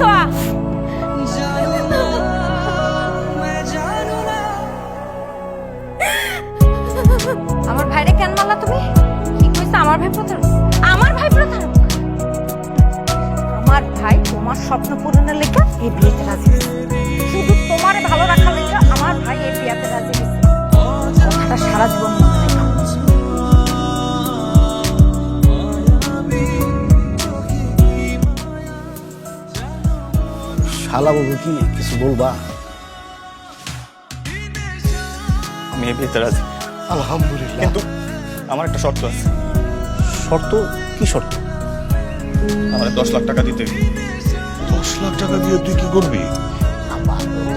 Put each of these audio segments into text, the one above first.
দাঁড়াও আমার ভাইরে কেন মারলা তুমি? কি কইছে আমার ভাই প্রতারক? আমার ভাই প্রতারক? আমার ভাই তোমার স্বপ্ন পূরণের লেখা এই বিয়েতে রাজি শুধু তোমার ভালো রাখার লেখা আমার ভাই এই বিয়েতে রাজি হয়েছে। সারা জীবন বাবু কি? কিছু বলবা? আমি বিয়েতে রাজি আলহামদুলিল্লাহ। কিন্তু আমার একটা শর্ত আছে। শর্ত? কি শর্ত? আমার দশ লাখ টাকা দিতে দশ লাখ টাকা দিয়ে তুই কি করবি?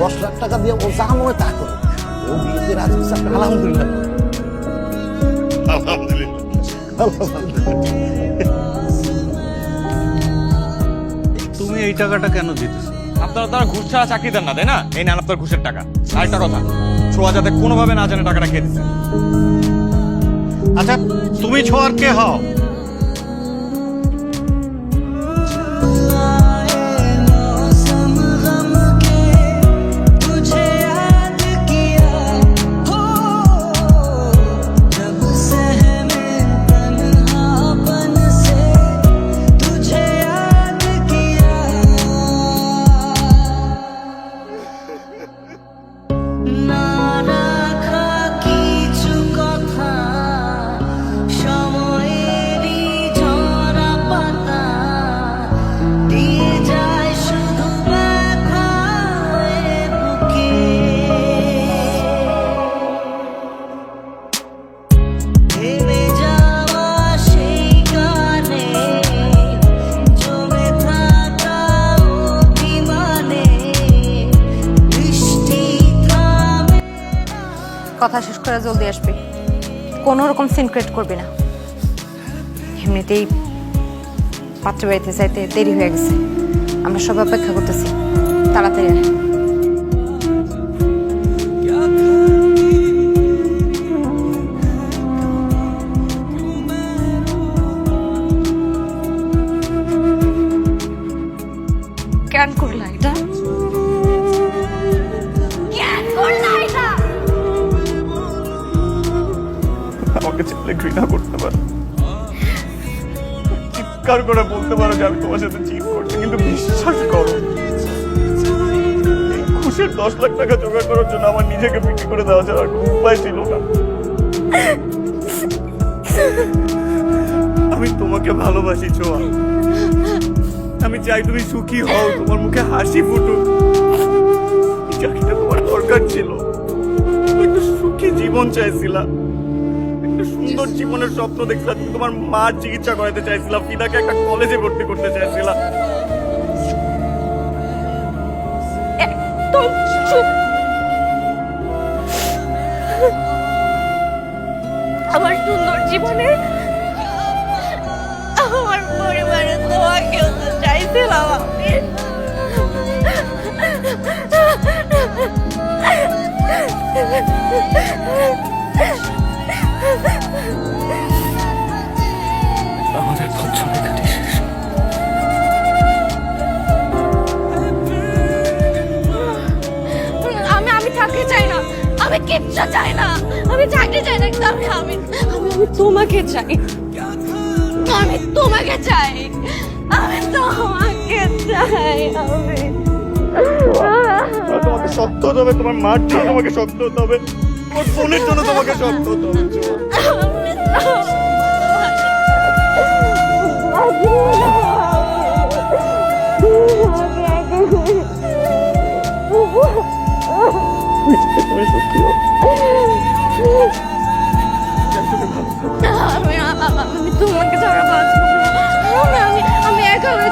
দশ লাখ টাকা দিয়ে ও যা মনে তা করো ও বিয়েতে রাজি আলহামদুলিল্লাহ। আলহামদুলিল্লাহ। তুমি এই টাকাটা কেন দিতেছো? আপনারা ঘুষ ছাড়া চাকরি দেন না, তাই না? এই নেন আপনার ঘুষের টাকা। আরেকটা কথা, ছোঁয়া যাতে কোনোভাবে না জানে টাকাটা খেয়ে দিচ্ছে। আচ্ছা তুমি ছোয়ার কে হও? কথা শেষ করে জলদি আসবি। কোনো রকম সিন ক্রিয়েট করবি না। এমনিতেই পাত্র বাড়িতে যাইতে দেরি হয়ে গেছে। আমরা সবাই অপেক্ষা করতেছি। তাড়াতাড়ি আয়। কেন করলা? আমাকে ছেলে ঘৃণা করতে পারো। চিৎকার করে বলতে পারো যে আমি তোমার সাথে চিট করছি, কিন্তু বিশ্বাস করো ঘুষের দশ লাখ টাকা জোগাড় করার জন্য আমার নিজেকে বিক্রি করে দেওয়া ছাড়া কোনো উপায় ছিল না। আমি তোমাকে ভালোবাসি, ছোঁয়া। আমি চাই তুমি সুখী হও, তোমার মুখে হাসি ফুটুক। চাকরিটা তোমার দরকার ছিল। সুখী জীবন চাইছিলাম। সুন্দর জীবনের স্বপ্ন দেখছিলাম তুমি তোমার মার চিকিৎসা করাতে চাইছিলাম, ফিদাকে একটা কলেজে ভর্তি করতে চাইছিলাম। একদম আমার সুন্দর জীবনে আমার পরিবারের তোমাকেও তো চাইছিলাম আমি। আমি কিচ্ছু চাই না। আমি থাকতে চাই না কিন্তু আমি আমি আমি তোমাকে চাই। আমি তোমাকে চাই। আমি তোমাকে চাই আমি তোমাকে শক্ত হতে হবে তোমার মার জন্য তোমাকে শক্ত হতে হবে তোমার বোনের জন্য তোমাকে শক্ত হতে হবে। ছোঁয়া। আমি তোমাকে ছাড়া বাঁচবো আমি আমি একা হয়ে